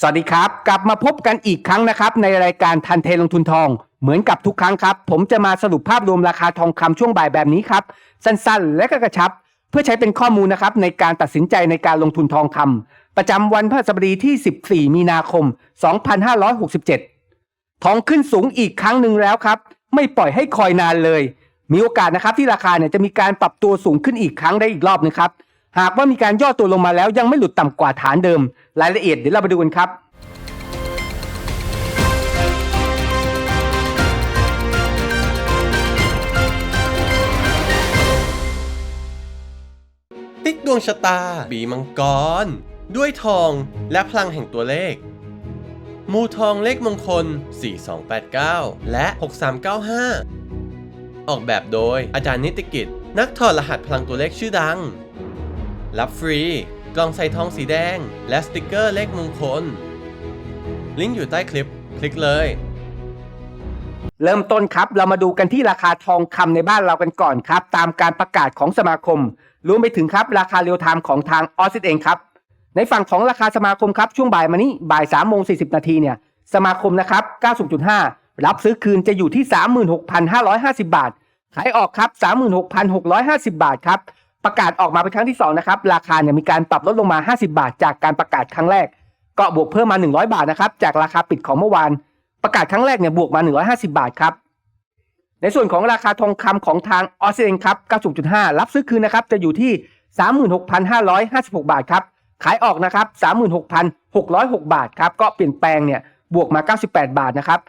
สวัสดีครับ กลับมาพบกันอีกครั้งนะครับ ในรายการทันเทลงทุนทอง เหมือนกับทุกครั้งครับ ผมจะมาสรุปภาพรวมราคาทองคำช่วงบ่ายแบบนี้ครับ สั้นๆ และก็กระชับ เพื่อใช้เป็นข้อมูลนะครับในการตัดสินใจในการลงทุนทองคำประจำวันพฤหัสบดีที่ 14 มีนาคม 2567 ทองขึ้นสูงอีกครั้งหนึ่งแล้วครับ ไม่ปล่อยให้คอยนานเลย มีโอกาสนะครับที่ราคาเนี่ยจะมีการปรับตัวสูงขึ้นอีกครั้งได้อีกรอบนึงครับ หากว่ามีการย่อตัวลงมาแล้วยังไม่หลุดต่ำกว่าฐานเดิม รายละเอียดเดี๋ยวเราไปดูกันครับติ๊กดวงชะตา บีมังกร ด้วยทองและพลังแห่งตัวเลข มูทองเลขมงคล 4289 และ 6395 ออกแบบโดยอาจารย์นิติกิจ นักถอดรหัสพลังตัวเลขชื่อดัง รับฟรี กล่องใส่ทองสีแดง และสติกเกอร์เลขมงคล ลิงก์อยู่ใต้คลิป คลิกเลย เริ่มต้นครับ เรามาดูกันที่ราคาทองคำในบ้านเรากันก่อนครับ ตามการประกาศของสมาคมรวมไปถึงครับราคาเรียลไทม์ของทางออสซิเองครับในฝั่งของราคาสมาคมครับช่วงบ่ายมานี้บ่าย3ามโมงสีนาทีเนี่ยสมาคมนะครับ 90.5 รับซื้อคืนจะอยู่ที่ 36,550 บาท ขายออกครับ 36,650 บาทครับ ประกาศออกมาเป็นครั้งที่2นะครับราคาเนี่ยมีการปรับลดลงมา 50 บาท จากการประกาศครั้งแรก ก็บวกเพิ่มมา 100 บาทนะครับจากราคาปิดของเมื่อวาน ประกาศครั้งแรกเนี่ยบวกมา 150 บาทครับในส่วนของราคาทองคำของทางออสเตรเลียครับ90.5 รับซื้อคืนนะครับจะอยู่ที่ 36,556 บาทครับขายออกนะครับ36,606 บาทครับก็เปลี่ยนแปลงเนี่ยบวกมา 98 บาทนะครับ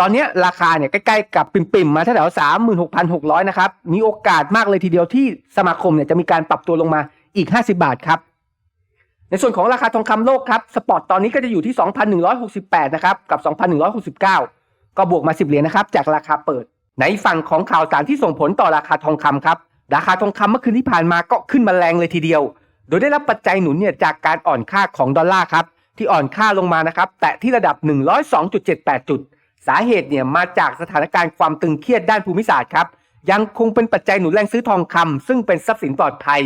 ตอนนี้ราคาเนี่ยใกล้ๆกับปิ่มๆมาแถวๆ36,600นหกพันหกร้อยนะครับ มีโอกาสมากเลยทีเดียวที่สมาคมเนี่ยจะมีการปรับตัวลงมาอีก 50 บาทครับ ในส่วนของราคาทองคำโลกครับ สปอร์ตตอนนี้ก็จะอยู่ที่ 2,168 นะครับ กับ 2,169 ก็บวกมา 10 เหรียญนะครับ จากราคาเปิด ในฝั่งของข่าวสารที่ส่งผลต่อราคาทองคำครับ ราคาทองคำเมื่อคืนที่ผ่านมาก็ขึ้นมาแรงเลยทีเดียว โดยได้รับปัจจัยหนุนเนี่ยจากการอ่อนค่าของดอลลาร์ครับที่อ่อนค่าลงมานะครับ แตะที่ระดับ 102.78 จุด สาเหตุเนี่ยมาจากสถานการณ์ความตึงเครียดด้านภูมิศาสตร์ครับ ยังคงเป็นปัจจัยหนุนแรงซื้อทองคำซึ่งเป็นทรัพย์สินปลอดภัย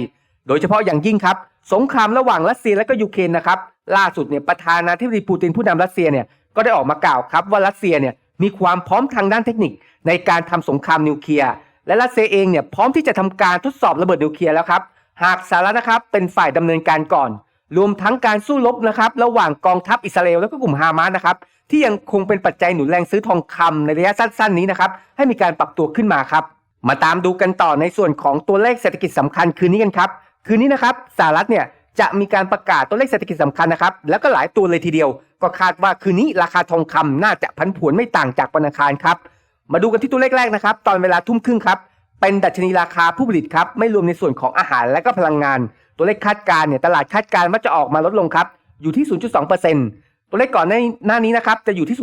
โดยเฉพาะอย่างยิ่งครับ สงครามระหว่างรัสเซียและก็ยูเครนนะครับล่าสุดเนี่ยประธานาธิบดีปูตินผู้นำรัสเซียเนี่ยก็ได้ออกมากล่าวครับว่ารัสเซียเนี่ยมีความพร้อมทางด้านเทคนิค ในการทำสงครามนิวเคลียร์และรัสเซียเองเนี่ยพร้อมที่จะทำการทดสอบระเบิดนิวเคลียร์แล้วครับหากสหรัฐนะครับเป็นฝ่ายดำเนินการก่อน รวมทั้งการสู้รบนะครับระหว่างกองทัพอิสราเอลและก็กลุ่มฮามาสนะครับที่ยังคงเป็นปัจจัยหนุนแรงซื้อทองคำในระยะสั้นๆนี้นะครับให้มีการปรับตัวขึ้นมาครับ มาตามดูกันต่อในส่วนของตัวเลขเศรษฐกิจสำคัญคืนนี้กันครับ คืนนี้นะครับสหรัฐเนี่ยจะมีการประกาศตัวเลขเศรษฐกิจสำคัญนะครับแล้วก็หลายตัวเลยทีเดียว ก็คาดว่าคืนนี้ราคาทองคำน่าจะพันผวนไม่ต่างจากวันอังคารครับมาดูกันที่ตัวเลขแรกนะครับตอนเวลาทุ่มครึ่งครับเป็นดัชนีราคาผู้ผลิตครับไม่รวมในส่วนของอาหารและก็พลังงาน ตัวเลขคาดการณ์เนี่ยตลาดคาดการณ์ว่าจะออกมาลดลงครับ อยู่ที่ 0.2%ตัวเลขก่อนหน้าหน้านี้นะครับจะอยู่ที่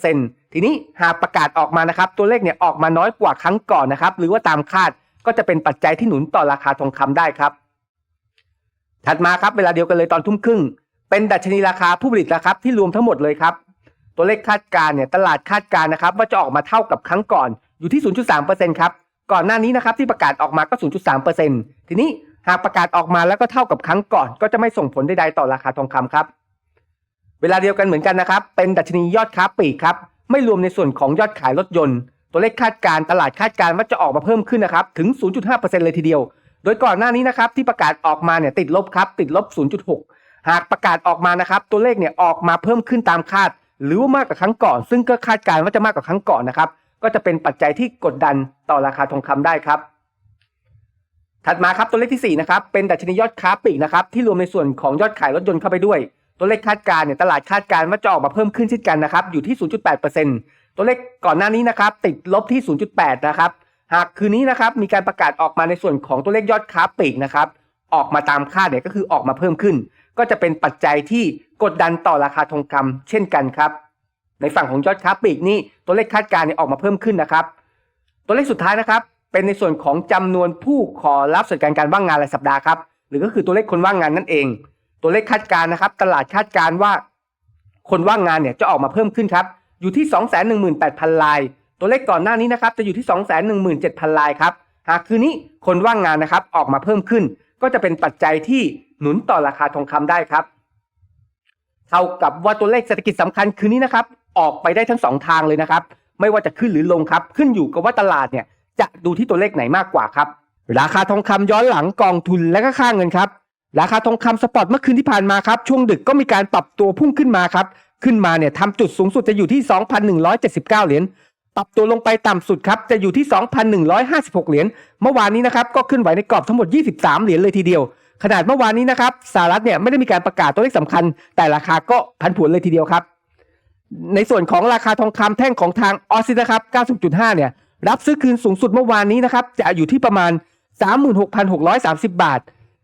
0.5%ทีนี้หากประกาศออกมานะครับ ตัวเลขเนี่ยออกมาน้อยกว่าครั้งก่อนนะครับ หรือว่าตามคาดก็จะเป็นปัจจัยที่หนุนต่อราคาทองคำได้ครับ ถัดมาครับเวลาเดียวกันเลยตอนทุ่มครึ่ง เป็นดัชนีราคาผู้ผลิตนะครับที่รวมทั้งหมดเลยครับ ตัวเลขคาดการเนี่ยตลาดคาดการนะครับ ว่าจะออกมาเท่ากับครั้งก่อนอยู่ที่ 0.3%ครับก่อนหน้านี้นะครับที่ประกาศออกมาก็ 0.3%ทีนี้ หากประกาศออกมาแล้วก็เท่ากับครั้งก่อน ก็จะไม่ส่งผลใดๆต่อราคาทองคำครับ เวลาเดียวกันเหมือนกันนะครับ เป็นดัชนียอดค้าปลีกครับ ไม่รวมในส่วนของยอดขายรถยนต์ ตัวเลขคาดการตลาดคาดการว่าจะออกมาเพิ่มขึ้นนะครับถึง 0.5%เลยทีเดียว โดยก่อนหน้านี้นะครับที่ประกาศออกมาเนี่ยติดลบครับติดลบ 0.6 หากประกาศออกมานะครับตัวเลขเนี่ยออกมาเพิ่มขึ้นตามคาด หรือว่ามากกว่าครั้งก่อน ซึ่งก็คาดการว่าจะมากกว่าครั้งก่อนนะครับก็จะเป็นปัจจัยที่กดดันต่อราคาทองคำได้ครับ ถัดมาครับตัวเลขที่4นะครับเป็นดัชนียอดค้าปลีกนะครับที่รวมในส่วนของยอดขายรถยนต์เข้าไปด้วย ตัวเลขคาดการณ์เนี่ยตลาดคาดการณ์ว่าจะออกมาเพิ่มขึ้นเช่นกันนะครับอยู่ที่ 0.8%ตัวเลขก่อนหน้านี้นะครับติดลบที่ 0.8 นะครับหากคืนนี้นะครับมีการประกาศออกมาในส่วนของตัวเลขยอดค้าปลีกนะครับออกมาตามคาดเนี่ยก็คือออกมาเพิ่มขึ้น ก็จะเป็นปัจจัยที่กดดันต่อราคาทองคำเช่นกันครับ ในฝั่งของยอดค้าปลีกนี่ตัวเลขคาดการณ์เนี่ยออกมาเพิ่มขึ้นนะครับ ตัวเลขสุดท้ายนะครับ เป็นในส่วนของจำนวนผู้ขอรับสวัสดิการการว่างงานรายสัปดาห์ครับ หรือก็คือตัวเลขคนว่างงานนั่นเอง ตัวเลขคาดการณ์นะครับ ตลาดคาดการณ์ว่า คนว่างงานเนี่ยจะออกมาเพิ่มขึ้นครับอยู่ที่ 218,000ลาย ตัวเลขก่อนหน้านี้นะครับจะอยู่ที่ 217,000ลายครับหากคืนนี้คนว่างงานนะครับออกมาเพิ่มขึ้น ก็จะเป็นปัจจัยที่หนุนต่อราคาทองคำได้ครับ เท่ากับว่าตัวเลขเศรษฐกิจสำคัญคืนนี้นะครับ ออกไปได้ทั้งสองทางเลยนะครับ ไม่ว่าจะขึ้นหรือลงครับ ขึ้นอยู่กับว่าตลาดเนี่ย จะดูที่ตัวเลขไหนมากกว่าครับ ราคาทองคำย้อนหลังกองทุนและก็ค่าเงินครับ ราคาทองคำสปอตเมื่อคืนที่ผ่านมาครับ ช่วงดึกก็มีการปรับตัวพุ่งขึ้นมาครับ ขึ้นมาเนี่ยทำจุดสูงสุดจะอยู่ที่ 2,179 เหรียญ ปรับตัวลงไปต่ำสุดครับ จะอยู่ที่ 2,156 เหรียญ เมื่อวานนี้นะครับก็ขึ้นไหวในกรอบทั้งหมด 23 เหรียญเลยทีเดียว ขนาดเมื่อวานนี้นะครับสหรัฐเนี่ยไม่ได้มีการประกาศตัวเลขสำคัญ แต่ราคาก็พันผวนเลยทีเดียวครับ ในส่วนของราคาทองคำแท่งของทางออสซินะครับ 90.5 เนี่ย รับซื้อคืนสูงสุดเมื่อวานนี้นะครับ จะอยู่ที่ประมาณ 36,630 บาท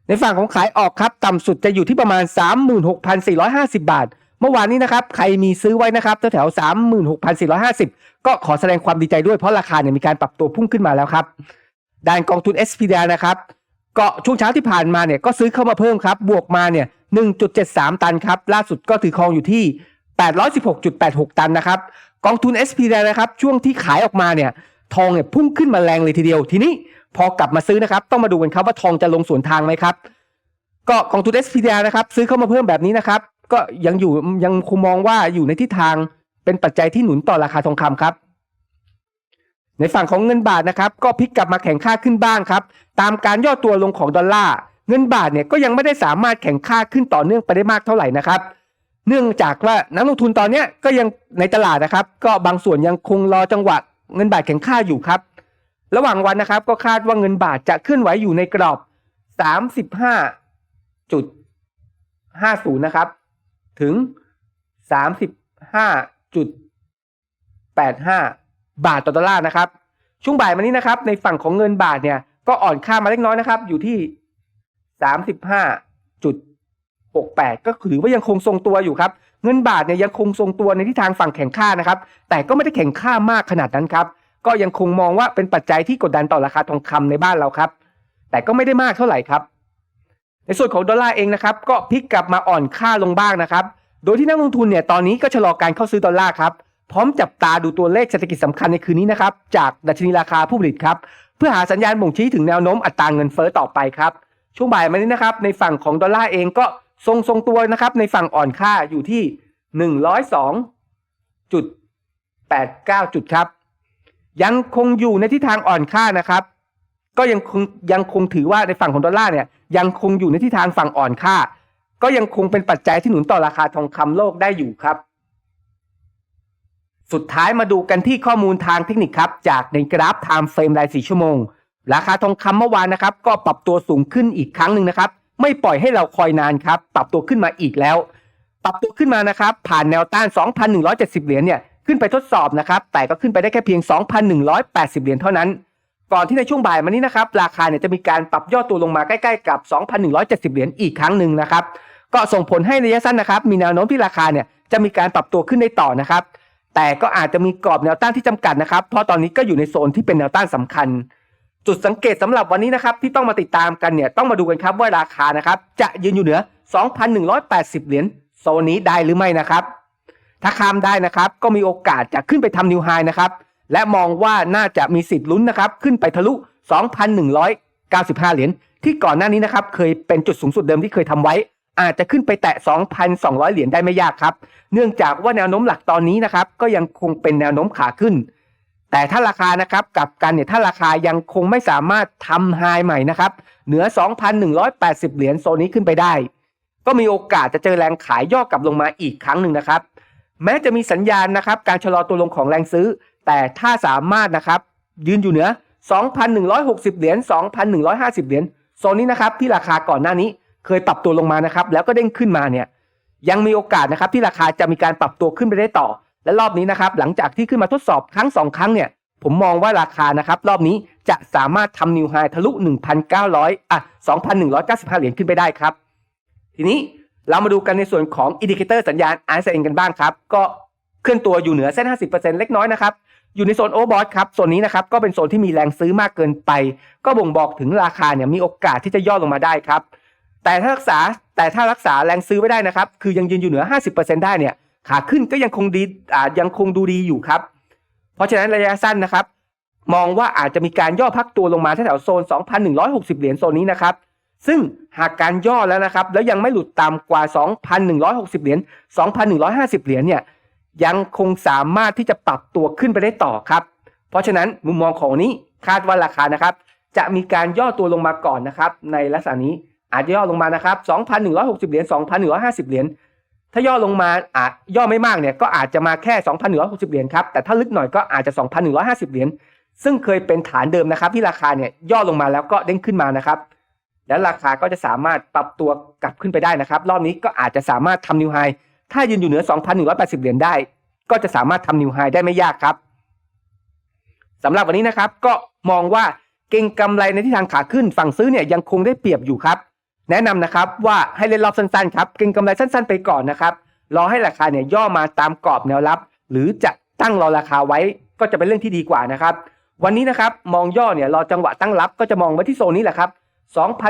ในฝั่งของขายออกครับ ต่ำสุดจะอยู่ที่ประมาณ 36,450 บาท เมื่อวานนี้นะครับ ใครมีซื้อไว้นะครับแถวๆ36,450 ก็ขอแสดงความดีใจด้วยเพราะราคาเนี่ยมีการปรับตัวพุ่งขึ้นมาแล้วครับ ด้านกองทุน SPDR นะครับ ก็ช่วงเช้าที่ผ่านมาเนี่ยก็ซื้อเข้ามาเพิ่มครับ บวกมาเนี่ย 1.73 ตันครับ ล่าสุดก็ถือครองอยู่ที่ 816.86 ตันนะครับ กองทุน s p d นะครับ ช่วงที่ขายออกมาเนี่ย ทองเนี่ยพุ่งขึ้นมาแรงเลยทีเดียว ทีนี้พอกลับมาซื้อนะครับ ต้องมาดูกันครับว่าทองจะลงสวนทางไหมครับ ก็กองทุน SPDR นะครับ ซื้อเข้ามาเพิ่มแบบนี้นะครับ ก็ยังอยู่ยังคงมองว่าอยู่ในทิศทางเป็นปัจจัยที่หนุนต่อราคาทองคำครับ ในฝั่งของเงินบาทนะครับ ก็พลิกกลับมาแข็งค่าขึ้นบ้างครับ ตามการย่อตัวลงของดอลลาร์เงินบาทเนี่ยก็ยังไม่ได้สามารถแข็งค่าขึ้นต่อเนื่องไปได้มากเท่าไหร่นะครับ เนื่องจากว่านักลงทุนตอนนี้ก็ยังในตลาดนะครับ ก็บางส่วนยังคงรอจังหวะ เงินบาทแข็งค่าอยู่ครับ ระหว่างวันนะครับ ก็คาดว่าเงินบาทจะเคลื่อนไหวอยู่ในกรอบ 35.50 นะครับ ถึง 35.85 บาทต่อดอลลาร์นะครับ ช่วงบ่ายมานี้นะครับ ในฝั่งของเงินบาทเนี่ย ก็อ่อนค่ามาเล็กน้อยนะครับ อยู่ที่ 35.68 ก็ถือว่ายังคงทรงตัวอยู่ครับ เงินบาทเนี่ยยังคงทรงตัวในทิศทางฝั่งแข็งค่านะครับ แต่ก็ไม่ได้แข็งค่ามากขนาดนั้นครับ ก็ยังคงมองว่าเป็นปัจจัยที่กดดันต่อราคาทองคำในบ้านเราครับ แต่ก็ไม่ได้มากเท่าไหร่ครับ ในส่วนของดอลลาร์เองนะครับ ก็พลิกกลับมาอ่อนค่าลงบ้างนะครับ โดยที่นักลงทุนเนี่ยตอนนี้ก็ชะลอการเข้าซื้อดอลลาร์ครับ พร้อมจับตาดูตัวเลขเศรษฐกิจสำคัญในคืนนี้นะครับ จากดัชนีราคาผู้ผลิตครับ เพื่อหาสัญญาณบ่งชี้ถึงแนวโน้มอัตราเงินเฟ้อต่อไปครับ ช่วงบ่ายมานี้นะครับ ในฝั่งของดอลลาร์เองก็ ทรงทรงตัวนะครับในฝั่งอ่อนค่าอยู่ที่ 102.89 จุดครับ ยังคงอยู่ในทิศทางอ่อนค่านะครับ ก็ยังคงยังคงถือว่าในฝั่งของดอลลาร์เนี่ยยังคงอยู่ในทิศทางฝั่งอ่อนค่า ก็ยังคงเป็นปัจจัยที่หนุนต่อราคาทองคำโลกได้อยู่ครับ สุดท้ายมาดูกันที่ข้อมูลทางเทคนิคครับ จากในกราฟ Time Frame ราย4ชั่วโมง ราคาทองคำเมื่อวานนะครับ ก็ปรับตัวสูงขึ้นอีกครั้งหนึ่งนะครับ ไม่ปล่อยให้เราคอยนานครับ ปรับตัวขึ้นมาอีกแล้ว ปรับตัวขึ้นมานะครับ ผ่านแนวต้าน 2,170 เหรียญเนี่ยขึ้นไปทดสอบนะครับ แต่ก็ขึ้นไปได้แค่เพียง 2,180 เหรียญเท่านั้น ก่อนที่ในช่วงบ่ายมานี้นะครับ ราคาเนี่ยจะมีการปรับย่อตัวลงมาใกล้ๆกับ 2,170 เหรียญอีกครั้งหนึ่งนะครับ ก็ส่งผลให้ระยะสั้นนะครับ มีแนวโน้มที่ราคาเนี่ยจะมีการปรับตัวขึ้นได้ต่อนะครับ แต่ก็อาจจะมีกรอบแนวต้านที่จำกัดนะครับ เพราะตอนนี้ก็อยู่ในโซนที่เป็นแนวต้านสำคัญ จุดสังเกตสำหรับวันนี้นะครับที่ต้องมาติดตามกันเนี่ยต้องมาดูกันครับว่าราคานะครับจะยืนอยู่เหนือ 2,180 เหรียญโซนนี้ได้หรือไม่นะครับ ถ้าข้ามได้นะครับก็มีโอกาสจะขึ้นไปทำนิวไฮนะครับและมองว่าน่าจะมีสิทธิ์ลุ้นนะครับขึ้นไปทะลุ 2,195 เหรียญที่ก่อนหน้านี้นะครับเคยเป็นจุดสูงสุดเดิมที่เคยทำไว้ อาจจะขึ้นไปแตะ 2,200 เหรียญได้ไม่ยากครับ เนื่องจากว่าแนวโน้มหลักตอนนี้นะครับก็ยังคงเป็นแนวโน้มขาขึ้น แต่ถ้าราคานะครับกลับกันเนี่ยถ้าราคายังคงไม่สามารถทำไฮใหม่นะครับเหนือ 2,180 เหรียญโซนนี้ขึ้นไปได้ ก็มีโอกาสจะเจอแรงขายย่อกลับลงมาอีกครั้งหนึ่งนะครับ แม้จะมีสัญญาณนะครับการชะลอตัวลงของแรงซื้อ แต่ถ้าสามารถนะครับยืนอยู่เหนือ 2,160 เหรียญ 2,150 เหรียญโซนนี้นะครับที่ราคาก่อนหน้านี้เคยปรับตัวลงมานะครับแล้วก็เด้งขึ้นมาเนี่ยยังมีโอกาสนะครับที่ราคาจะมีการปรับตัวขึ้นไปได้ต่อ และรอบนี้นะครับหลังจากที่ขึ้นมาทดสอบครั้งสองครั้งเนี่ยผมมองว่าราคานะครับรอบนี้จะสามารถทำนิวไฮทะลุ 1,900อะ2,195 เหรียญขึ้นไปได้ครับ ทีนี้เรามาดูกันในส่วนของอินดิเคเตอร์สัญญาณ RSI กันบ้างครับ ก็เคลื่อนตัวอยู่เหนือเส้น 50%เล็กน้อยนะครับ อยู่ในโซนโอเวอร์บอทครับ โซนนี้นะครับก็เป็นโซนที่มีแรงซื้อมากเกินไป ก็บ่งบอกถึงราคาเนี่ยมีโอกาสที่จะย่อลงมาได้ครับ แต่ถ้ารักษาแต่ถ้ารักษาแรงซื้อไว้ได้นะครับ คือยังยืนอยู่เหนือ 50%ได้เนี่ย ขาขึ้นก็ยังคงดีอ่ายังคงดูดีอยู่ครับ เพราะฉะนั้นระยะสั้นนะครับ มองว่าอาจจะมีการย่อพักตัวลงมาแถวโซน 2,160 เหรียญโซนนี้นะครับ ซึ่งหากการย่อแล้วนะครับ แล้วยังไม่หลุดต่ำกว่า 2,160 เหรียญ 2,150 เหรียญเนี่ยยังคงสามารถที่จะปรับตัวขึ้นไปได้ต่อครับ เพราะฉะนั้นมุมมองของนี้คาดว่าราคานะครับ จะมีการย่อตัวลงมาก่อนนะครับ ในลักษณะนี้อาจจะย่อลงมานะครับ 2,160 เหรียญ 2,150 เหรียญ ถ้าย่อลงมาอาจย่อไม่มากเนี่ยก็อาจจะมาแค่2,160เหรียญครับแต่ถ้าลึกหน่อยก็อาจจะ2,150เหรียญซึ่งเคยเป็นฐานเดิมนะครับ ที่ราคาเนี่ยย่อลงมาแล้วก็เด้งขึ้นมานะครับ แล้วราคาก็จะสามารถปรับตัวกลับขึ้นไปได้นะครับ รอบนี้ก็อาจจะสามารถทำนิวไฮถ้ายืนอยู่เหนือ 2,180 เหรียญได้ ก็จะสามารถทำนิวไฮได้ไม่ยากครับสำหรับวันนี้นะครับก็มองว่าเก่งกำไรในทิศทางขาขึ้นฝั่งซื้อเนี่ยยังคงได้เปรียบอยู่ครับ แนะนำนะครับว่าให้เล่นรอบสั้นๆครับเก่งกำไรสั้นๆ ไปก่อนนะครับรอให้ราคาเนี่ยย่อมาตามกรอบแนวรับ หรือจะตั้งรอราคาไว้ก็จะเป็นเรื่องที่ดีกว่านะครับวันนี้นะครับมองย่อเนี่ยรอจังหวะตั้งรับก็จะมองไว้ที่โซนนี้แหละครับ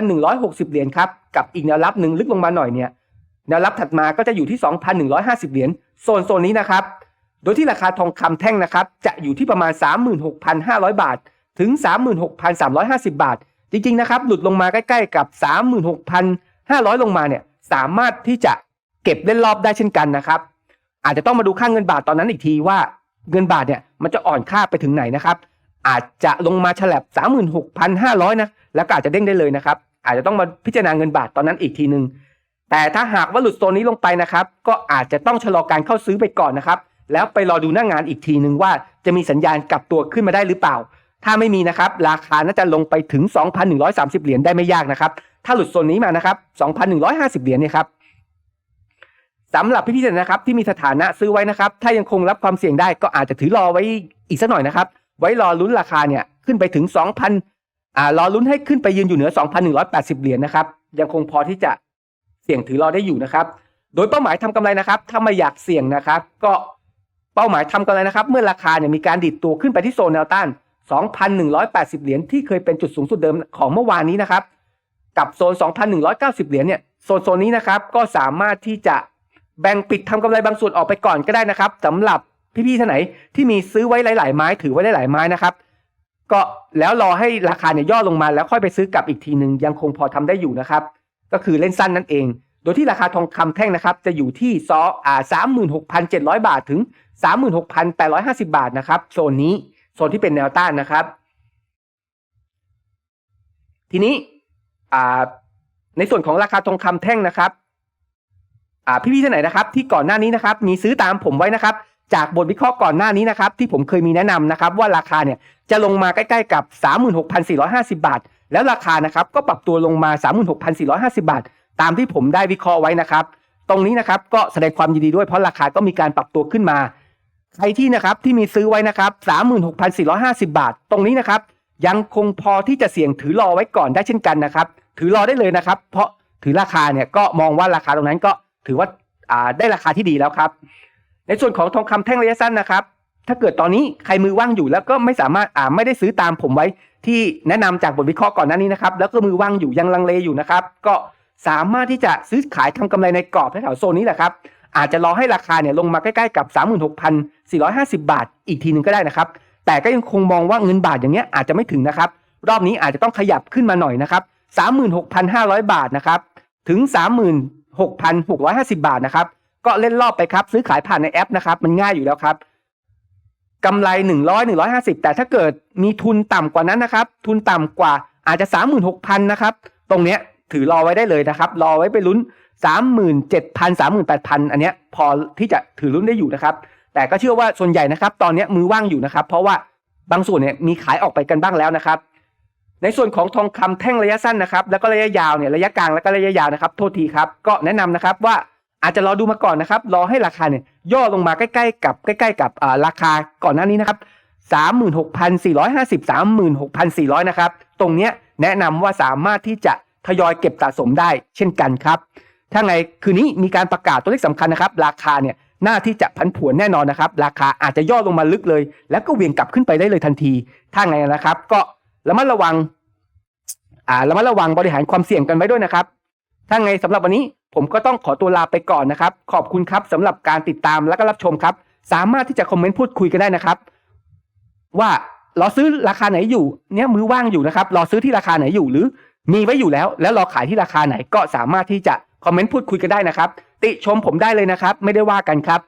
2,160 เหรียญครับกับอีกแนวรับหนึ่งลึกลงมาหน่อยเนี่ยแนวรับถัดมาก็จะอยู่ที่ 2,150 เหรียญโซนโซนนี้นะครับโดยที่ราคาทองคำแท่งนะครับจะอยู่ที่ประมาณ 36,500 บาท ถึง 36,350 บาท จริงๆนะครับหลุดลงมาใกล้ๆกับ 36,500 ลงมาเนี่ยสามารถที่จะเก็บเล่นรอบได้เช่นกันนะครับ อาจจะต้องมาดูค่างเงินบาทตอนนั้นอีกทีว่าเงินบาทเนี่ยมันจะอ่อนค่าไปถึงไหนนะครับ อาจจะลงมาฉลับ 36,500 นะแล้วก็อาจจะเด้งได้เลยนะครับ อาจจะต้องมาพิจารณาเงินบาทตอนนั้นอีกทีหนึ่งแต่ถ้าหากว่าหลุดโซนนี้ลงไปนะครับ ก็อาจจะต้องชะลอการเข้าซื้อไปก่อนนะครับ แล้วไปรอดูหน้างานอีกทีหนึ่งว่าจะมีสัญญาณกลับตัวขึ้นมาได้หรือเปล่า ถ้าไม่มีนะครับ ราคาน่าจะลงไปถึง 2,130 เหรียญได้ไม่ยากนะครับ ถ้าหลุดโซนนี้มานะครับ 2,150 เหรียญเนี่ยครับสำหรับพี่ๆนะครับ ที่มีสถานะซื้อไว้นะครับ ถ้ายังคงรับความเสี่ยงได้ก็อาจจะถือรอไว้อีกสักหน่อยนะครับ ไว้รอลุ้นราคาเนี่ยขึ้นไปถึง 2,000อ่ารอลุ้นให้ขึ้นไปยืนอยู่เหนือ 2,180 เหรียญนะครับ ยังคงพอที่จะเสี่ยงถือรอได้อยู่นะครับ โดยเป้าหมายทำกำไรนะครับ ถ้าไม่อยากเสี่ยงนะครับ ก็เป้าหมายทำกำไรนะครับ เมื่อราคาเนี่ยมีการดิดตัวขึ้นไปที่โซนแนวต้าน 2,180 เหรียญที่เคยเป็นจุดสูงสุดเดิมของเมื่อวานนี้นะครับ กับโซน 2,190 เหรียญเนี่ยโซนโซนนี้นะครับก็สามารถที่จะแบ่งปิดทำกำไรบางส่วนออกไปก่อนก็ได้นะครับสำหรับพี่ๆท่านไหนที่มีซื้อไว้หลาย ๆ ไม้ถือไว้หลายๆไม้นะครับก็แล้วรอให้ราคาเนี่ยย่อลงมาแล้วค่อยไปซื้อกลับอีกทีหนึ่งยังคงพอทำได้อยู่นะครับ ก็คือเล่นสั้นนั่นเอง โดยที่ราคาทองคำแท่งนะครับ จะอยู่ที่ซออ่าสามหมื่นหกพันเจ็ดร้อยบาทถึงสามหมื่นหกพันแปดร้อยห้าสิบาทนะครับโซนนี้ โซนที่เป็นแนวต้านนะครับ ทีนี้ในส่วนของราคาทองคำแท่งนะครับอ่พี่ๆท่านไหนนะครับ ที่ก่อนหน้านี้นะครับ มีซื้อตามผมไว้นะครับ จากบทวิเคราะห์ก่อนหน้านี้นะครับ ที่ผมเคยมีแนะนำนะครับ ว่าราคาเนี่ยจะลงมาใกล้ๆกับ 36,450 บาท แล้วราคานะครับก็ปรับตัวลงมา 36,450 บาท ตามที่ผมได้วิเคราะห์ไว้นะครับ ตรงนี้นะครับก็แสดงความยินดีด้วยเพราะราคาก็มีการปรับตัวขึ้นมา ใครที่นะครับที่มีซื้อไว้นะครับ36,450 บาท ตรงนี้นะครับ ยังคงพอที่จะเสี่ยงถือรอไว้ก่อนได้เช่นกันนะครับ ถือรอได้เลยนะครับ เพราะถือราคาเนี่ยก็มองว่าราคาตรงนั้นก็ถือว่าาได้ราคาที่ดีแล้วครับ ในส่วนของทองคำแท่งระยะสั้นนะครับ ถ้าเกิดตอนนี้ใครมือว่างอยู่แล้วก็ไม่สามารถอ่าไม่ได้ซื้อตามผมไว้ ที่แนะนำจากบทวิเคราะห์ก่อนหน้านี้นะครับ แล้วก็มือว่างอยู่ยังลังเลอยู่นะครับ ก็สามารถที่จะซื้อขายทำกำไรในกรอบแถวโซนนี้แหละครับ อาจจะรอให้ราคาเนี่ยลงมาใกล้ๆกับ 36,450 บาท อีกทีหนึ่งก็ได้นะครับ แต่ก็ยังคงมองว่าเงินบาทอย่างเงี้ยอาจจะไม่ถึงนะครับ รอบนี้อาจจะต้องขยับขึ้นมาหน่อยนะครับ 36,500 บาทนะครับ ถึง 36,650 บาทนะครับ ก็เล่นรอบไปครับ ซื้อขายผ่านในแอปนะครับ มันง่ายอยู่แล้วครับกำไร 100 150 แต่ถ้าเกิดมีทุนต่ำกว่านั้นนะครับ ทุนต่ำกว่าอาจจะ 36,000 นะครับ ตรงเนี้ยถือรอไว้ได้เลยนะครับ รอไว้ไปลุ้น 37,000 38,000อันเนี้ยพอที่จะถือลุ้นได้อยู่นะครับ แต่ก็เชื่อว่าส่วนใหญ่นะครับ ตอนนี้มือว่างอยู่นะครับ เพราะว่าบางส่วนเนี่ยมีขายออกไปกันบ้างแล้วนะครับ ในส่วนของทองคำแท่งระยะสั้นนะครับ แล้วก็ระยะยาวเนี่ยระยะกลางแล้วก็ระยะยาวนะครับ โทษทีครับ ก็แนะนำนะครับว่าอาจจะรอดูมาก่อนนะครับ รอให้ราคาเนี่ยย่อลงมาใกล้ๆกับใกล้ ๆ กับราคาก่อนหน้านี้นะครับ36,450 36,400 นะครับ ตรงเนี้ยแนะนำว่าสามารถที่จะทยอยเก็บสะสมได้เช่นกันครับ ถ้าไงคืนนี้มีการประกาศตัวเลขสำคัญนะครับ ราคาเนี่ยหน้าที่จะพันผวนแน่นอนนะครับ ราคาอาจจะย่อลงมาลึกเลย แล้วก็เวียงกลับขึ้นไปได้เลยทันที ถ้าไงนะครับ ก็ระมัดระวังอ่าระมัดระวังบริหารความเสี่ยงกันไว้ด้วยนะครับ ถ้าไงสำหรับวันนี้ผมก็ต้องขอตัวลาไปก่อนนะครับ ขอบคุณครับสำหรับการติดตามและก็รับชมครับ สามารถที่จะคอมเมนต์พูดคุยกันได้นะครับ ว่ารอซื้อราคาไหนอยู่เนี่ยมือว่างอยู่นะครับรอซื้อที่ราคาไหนอยู่หรือ มีไว้อยู่แล้ว แล้วรอขายที่ราคาไหนก็สามารถที่จะ คอมเมนต์พูดคุยกันได้นะครับ ติชมผมได้เลยนะครับ ไม่ได้ว่ากันครับ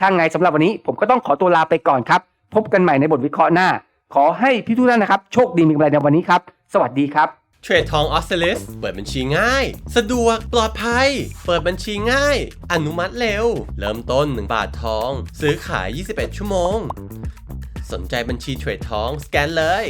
ถ้าไงสำหรับวันนี้ผมก็ต้องขอตัวลาไปก่อนครับ พบกันใหม่ในบทวิเคราะห์หน้า ขอให้พี่ทุกท่านนะครับ โชคดีมีกำไรในวันนี้ครับ สวัสดีครับเทรดทองออสเตรลิสเปิดบัญชีง่าย สะดวกปลอดภัย เปิดบัญชีง่าย อนุมัติเร็ว เริ่มต้น 1 บาททอง ซื้อขาย 21 ชั่วโมง สนใจบัญชีเทรดทอง สแกนเลย